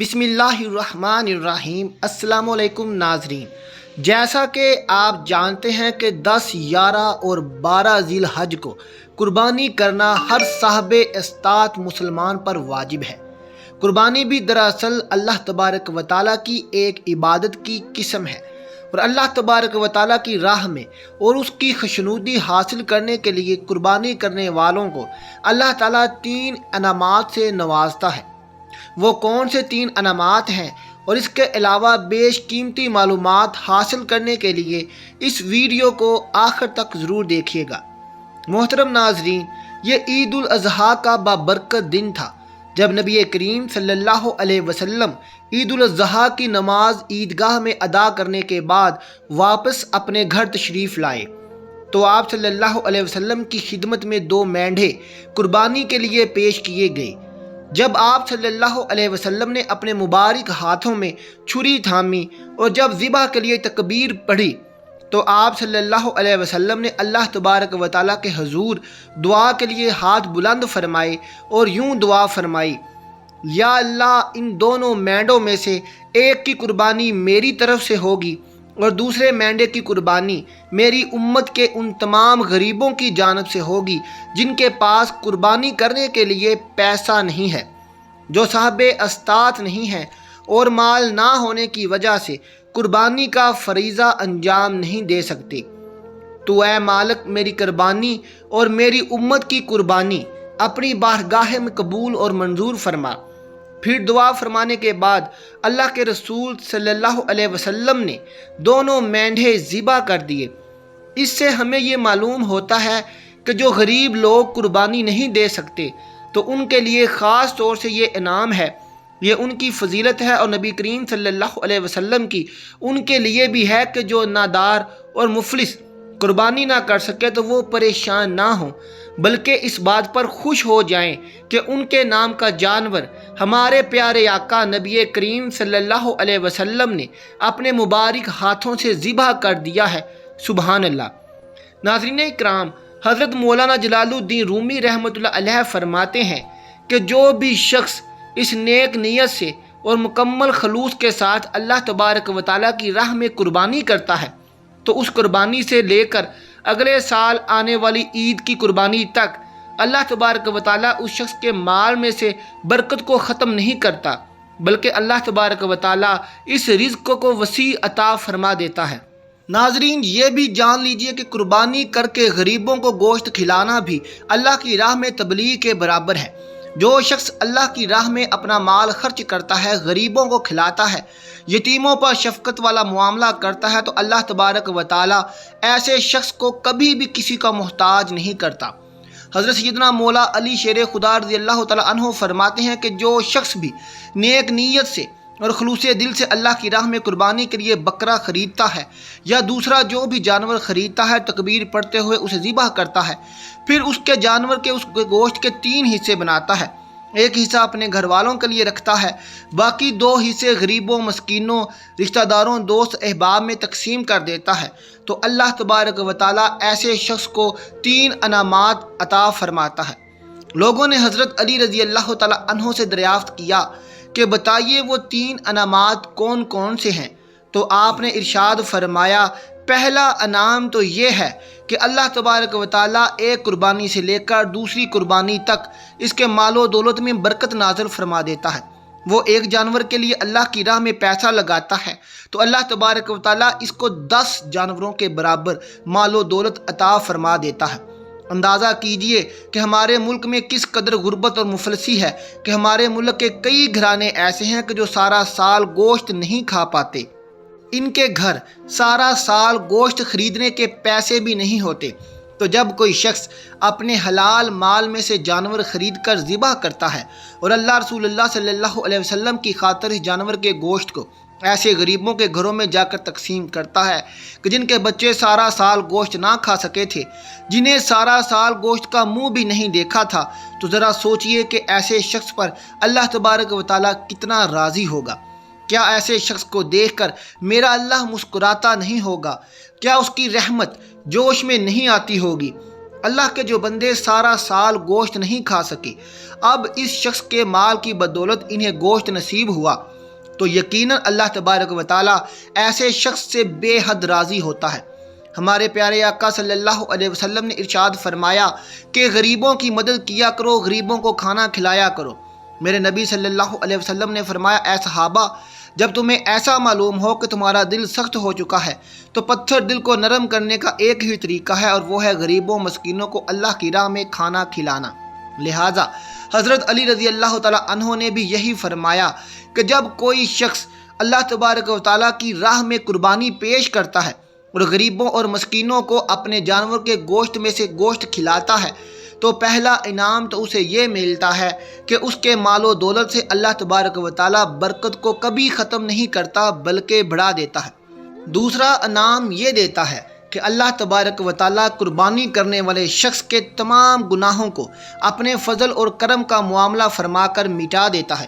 بسم اللہ الرحمن الرحیم۔ السلام علیکم ناظرین۔ جیسا کہ آپ جانتے ہیں کہ دس گیارہ اور بارہ ذی الحج کو قربانی کرنا ہر صاحب استاط مسلمان پر واجب ہے۔ قربانی بھی دراصل اللہ تبارک و تعالیٰ کی ایک عبادت کی قسم ہے۔ اور اللہ تبارک و تعالیٰ کی راہ میں اور اس کی خشنودی حاصل کرنے کے لیے قربانی کرنے والوں کو اللہ تعالیٰ تین انعامات سے نوازتا ہے۔ وہ کون سے تین انعامات ہیں اور اس کے علاوہ بیش قیمتی معلومات حاصل کرنے کے لیے اس ویڈیو کو آخر تک ضرور دیکھیے گا۔ محترم ناظرین، یہ عید الاضحیٰ کا بابرکت دن تھا جب نبی کریم صلی اللہ علیہ وسلم عید الاضحیٰ کی نماز عیدگاہ میں ادا کرنے کے بعد واپس اپنے گھر تشریف لائے۔ تو آپ صلی اللہ علیہ وسلم کی خدمت میں دو مینڈھے قربانی کے لیے پیش کیے گئے۔ جب آپ صلی اللہ علیہ وسلم نے اپنے مبارک ہاتھوں میں چھری تھامی اور جب ذبح کے لیے تکبیر پڑھی، تو آپ صلی اللہ علیہ وسلم نے اللہ تبارک و تعالیٰ کے حضور دعا کے لیے ہاتھ بلند فرمائے اور یوں دعا فرمائی، یا اللہ ان دونوں مینڈوں میں سے ایک کی قربانی میری طرف سے ہوگی اور دوسرے مینڈے کی قربانی میری امت کے ان تمام غریبوں کی جانب سے ہوگی جن کے پاس قربانی کرنے کے لیے پیسہ نہیں ہے، جو صاحب استاط نہیں ہیں اور مال نہ ہونے کی وجہ سے قربانی کا فریضہ انجام نہیں دے سکتے۔ تو اے مالک، میری قربانی اور میری امت کی قربانی اپنی بارگاہ میں قبول اور منظور فرما۔ پھر دعا فرمانے کے بعد اللہ کے رسول صلی اللہ علیہ وسلم نے دونوں مینڈھے ذبح کر دیے۔ اس سے ہمیں یہ معلوم ہوتا ہے کہ جو غریب لوگ قربانی نہیں دے سکتے، تو ان کے لیے خاص طور سے یہ انعام ہے۔ یہ ان کی فضیلت ہے اور نبی کریم صلی اللہ علیہ وسلم کی ان کے لیے بھی ہے کہ جو نادار اور مفلس قربانی نہ کر سکے تو وہ پریشان نہ ہوں۔ بلکہ اس بات پر خوش ہو جائیں کہ ان کے نام کا جانور ہمارے پیارے آقا نبی کریم صلی اللہ علیہ وسلم نے اپنے مبارک ہاتھوں سے ذبح کر دیا ہے۔ سبحان اللہ۔ ناظرین اکرام حضرت مولانا جلال الدین رومی رحمۃ اللہ علیہ فرماتے ہیں کہ جو بھی شخص اس نیک نیت سے اور مکمل خلوص کے ساتھ اللہ تبارک و تعالیٰ کی راہ میں قربانی کرتا ہے تو اس قربانی سے لے کر اگلے سال آنے والی عید کی قربانی تک اللہ تبارک و تعالیٰ اس شخص کے مال میں سے برکت کو ختم نہیں کرتا، بلکہ اللہ تبارک و تعالیٰ اس رزق کو وسیع عطا فرما دیتا ہے۔ ناظرین، یہ بھی جان لیجیے کہ قربانی کر کے غریبوں کو گوشت کھلانا بھی اللہ کی راہ میں تبلیغ کے برابر ہے۔ جو شخص اللہ کی راہ میں اپنا مال خرچ کرتا ہے، غریبوں کو کھلاتا ہے، یتیموں پر شفقت والا معاملہ کرتا ہے، تو اللہ تبارک و تعالی ایسے شخص کو کبھی بھی کسی کا محتاج نہیں کرتا۔ حضرت سیدنا مولا علی شیر خدا رضی اللہ تعالیٰ عنہ فرماتے ہیں کہ جو شخص بھی نیک نیت سے اور خلوص دل سے اللہ کی راہ میں قربانی کے لیے بکرا خریدتا ہے یا دوسرا جو بھی جانور خریدتا ہے، تکبیر پڑھتے ہوئے اسے ذبح کرتا ہے۔ پھر اس کے جانور کے اس گوشت کے تین حصے بناتا ہے۔ ایک حصہ اپنے گھر والوں کے لیے رکھتا ہے، باقی دو حصے غریبوں، مسکینوں، رشتہ داروں، دوست، احباب میں تقسیم کر دیتا ہے۔ تو اللہ تبارک و تعالیٰ ایسے شخص کو تین انعامات عطا فرماتا ہے۔ لوگوں نے حضرت علی رضی اللہ تعالیٰ عنہ سے دریافت کیا۔ کہ بتائیے وہ تین انعامات کون کون سے ہیں؟ تو آپ نے ارشاد فرمایا، پہلا انعام تو یہ ہے کہ اللہ تبارک و تعالیٰ ایک قربانی سے لے کر دوسری قربانی تک اس کے مال و دولت میں برکت نازل فرما دیتا ہے۔ وہ ایک جانور کے لیے اللہ کی راہ میں پیسہ لگاتا ہے۔ تو اللہ تبارک و تعالیٰ اس کو دس جانوروں کے برابر مال و دولت عطا فرما دیتا ہے۔ اندازہ کیجیے کہ ہمارے ملک میں کس قدر غربت اور مفلسی ہے، کہ ہمارے ملک کے کئی گھرانے ایسے ہیں کہ جو سارا سال گوشت نہیں کھا پاتے۔ ان کے گھر سارا سال گوشت خریدنے کے پیسے بھی نہیں ہوتے۔ تو جب کوئی شخص اپنے حلال مال میں سے جانور خرید کر ذبح کرتا ہے اور اللہ رسول اللہ صلی اللہ علیہ وسلم کی خاطر اس جانور کے گوشت کو ایسے غریبوں کے گھروں میں جا کر تقسیم کرتا ہے کہ جن کے بچے سارا سال گوشت نہ کھا سکے تھے۔ جنہیں سارا سال گوشت کا منہ بھی نہیں دیکھا تھا، تو ذرا سوچئے کہ ایسے شخص پر اللہ تبارک و تعالیٰ کتنا راضی ہوگا۔ کیا ایسے شخص کو دیکھ کر میرا اللہ مسکراتا نہیں ہوگا؟ کیا اس کی رحمت جوش میں نہیں آتی ہوگی؟ اللہ کے جو بندے سارا سال گوشت نہیں کھا سکے، اب اس شخص کے مال کی بدولت انہیں گوشت نصیب ہوا۔ تو یقیناً اللہ تبارک و تعالیٰ ایسے شخص سے بے حد راضی ہوتا ہے۔ ہمارے پیارے آقا صلی اللہ علیہ وسلم نے ارشاد فرمایا کہ غریبوں کی مدد کیا کرو، غریبوں کو کھانا کھلایا کرو۔ میرے نبی صلی اللہ علیہ وسلم نے فرمایا، اے صحابہ، جب تمہیں ایسا معلوم ہو کہ تمہارا دل سخت ہو چکا ہے، تو پتھر دل کو نرم کرنے کا ایک ہی طریقہ ہے اور وہ ہے غریبوں مسکینوں کو اللہ کی راہ میں کھانا کھلانا۔ لہٰذا حضرت علی رضی اللہ تعالیٰ عنہ نے بھی یہی فرمایا کہ جب کوئی شخص اللہ تبارک و تعالیٰ کی راہ میں قربانی پیش کرتا ہے اور غریبوں اور مسکینوں کو اپنے جانور کے گوشت میں سے گوشت کھلاتا ہے، تو پہلا انعام تو اسے یہ ملتا ہے کہ اس کے مال و دولت سے اللہ تبارک و تعالیٰ برکت کو کبھی ختم نہیں کرتا بلکہ بڑھا دیتا ہے۔ دوسرا انعام یہ دیتا ہے کہ اللہ تبارک و تعالیٰ قربانی کرنے والے شخص کے تمام گناہوں کو اپنے فضل اور کرم کا معاملہ فرما کر مٹا دیتا ہے۔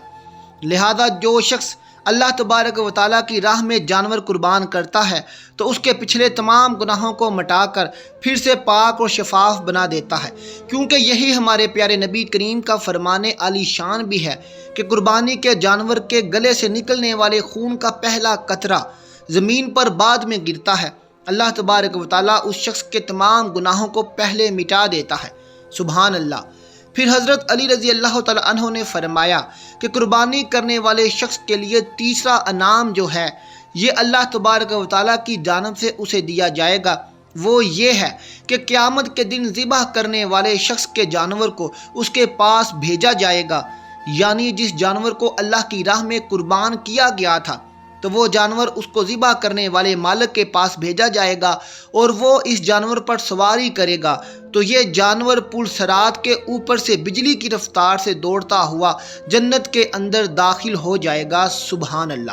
لہذا جو شخص اللہ تبارک و تعالیٰ کی راہ میں جانور قربان کرتا ہے، تو اس کے پچھلے تمام گناہوں کو مٹا کر پھر سے پاک اور شفاف بنا دیتا ہے۔ کیونکہ یہی ہمارے پیارے نبی کریم کا فرمانے عالی شان بھی ہے کہ قربانی کے جانور کے گلے سے نکلنے والے خون کا پہلا قطرہ زمین پر بعد میں گرتا ہے۔ اللہ تبارک و تعالیٰ اس شخص کے تمام گناہوں کو پہلے مٹا دیتا ہے۔ سبحان اللہ۔ پھر حضرت علی رضی اللہ تعالیٰ عنہ نے فرمایا کہ قربانی کرنے والے شخص کے لیے تیسرا انعام جو ہے، یہ اللہ تبارک و تعالیٰ کی جانب سے اسے دیا جائے گا۔ وہ یہ ہے کہ قیامت کے دن ذبح کرنے والے شخص کے جانور کو اس کے پاس بھیجا جائے گا۔ یعنی جس جانور کو اللہ کی راہ میں قربان کیا گیا تھا تو وہ جانور اس کو ذبح کرنے والے مالک کے پاس بھیجا جائے گا اور وہ اس جانور پر سواری کرے گا۔ تو یہ جانور پل سرات کے اوپر سے بجلی کی رفتار سے دوڑتا ہوا جنت کے اندر داخل ہو جائے گا۔ سبحان اللہ۔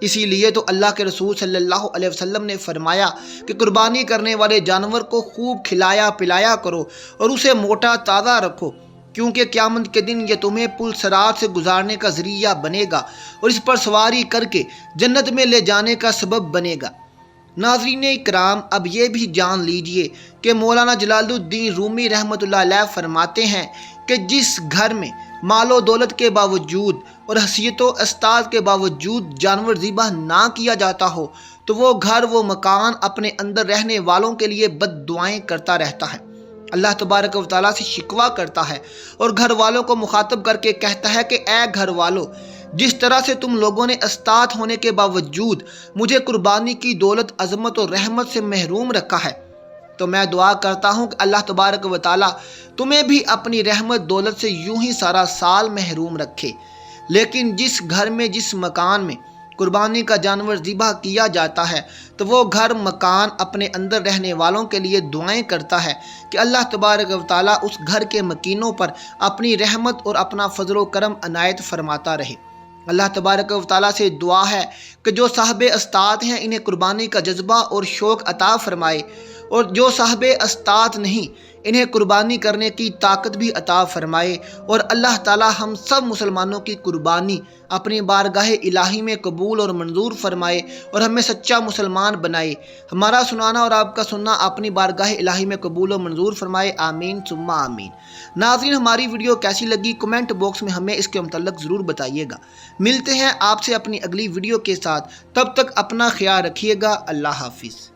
اسی لیے تو اللہ کے رسول صلی اللہ علیہ وسلم نے فرمایا کہ قربانی کرنے والے جانور کو خوب کھلایا پلایا کرو اور اسے موٹا تازہ رکھو۔ کیونکہ قیامت کے دن یہ تمہیں پل سرات سے گزارنے کا ذریعہ بنے گا اور اس پر سواری کر کے جنت میں لے جانے کا سبب بنے گا۔ ناظرین اکرام اب یہ بھی جان لیجیے کہ مولانا جلال الدین رومی رحمۃ اللہ علیہ فرماتے ہیں کہ جس گھر میں مال و دولت کے باوجود اور حیثیت و استاد کے باوجود جانور ذبح نہ کیا جاتا ہو، تو وہ گھر، وہ مکان اپنے اندر رہنے والوں کے لیے بد دعائیں کرتا رہتا ہے۔ اللہ تبارک و تعالیٰ سے شکوہ کرتا ہے اور گھر والوں کو مخاطب کر کے کہتا ہے کہ اے گھر والوں جس طرح سے تم لوگوں نے استاد ہونے کے باوجود مجھے قربانی کی دولت، عظمت و رحمت سے محروم رکھا ہے، تو میں دعا کرتا ہوں کہ اللہ تبارک و تعالیٰ تمہیں بھی اپنی رحمت، دولت سے یوں ہی سارا سال محروم رکھے۔ لیکن جس گھر میں، جس مکان میں قربانی کا جانور ذبح کیا جاتا ہے، تو وہ گھر، مکان، اپنے اندر رہنے والوں کے لیے دعائیں کرتا ہے کہ اللہ تبارک و تعالیٰ اس گھر کے مکینوں پر اپنی رحمت اور اپنا فضل و کرم عنایت فرماتا رہے۔ اللہ تبارک و تعالیٰ سے دعا ہے کہ جو صاحب استاد ہیں، انہیں قربانی کا جذبہ اور شوق عطا فرمائے۔ اور جو صاحب استاد نہیں انہیں قربانی کرنے کی طاقت بھی عطا فرمائے اور اللہ تعالی ہم سب مسلمانوں کی قربانی اپنی بارگاہ الہی میں قبول اور منظور فرمائے اور ہمیں سچا مسلمان بنائے۔ ہمارا سنانا اور آپ کا سننا اپنی بارگاہ الہی میں قبول و منظور فرمائے۔ آمین، ثم آمین۔ ناظرین، ہماری ویڈیو کیسی لگی؟ کمنٹ باکس میں ہمیں اس کے متعلق ضرور بتائیے گا۔ ملتے ہیں آپ سے اپنی اگلی ویڈیو کے ساتھ۔ تب تک اپنا خیال رکھیے گا۔ اللہ حافظ۔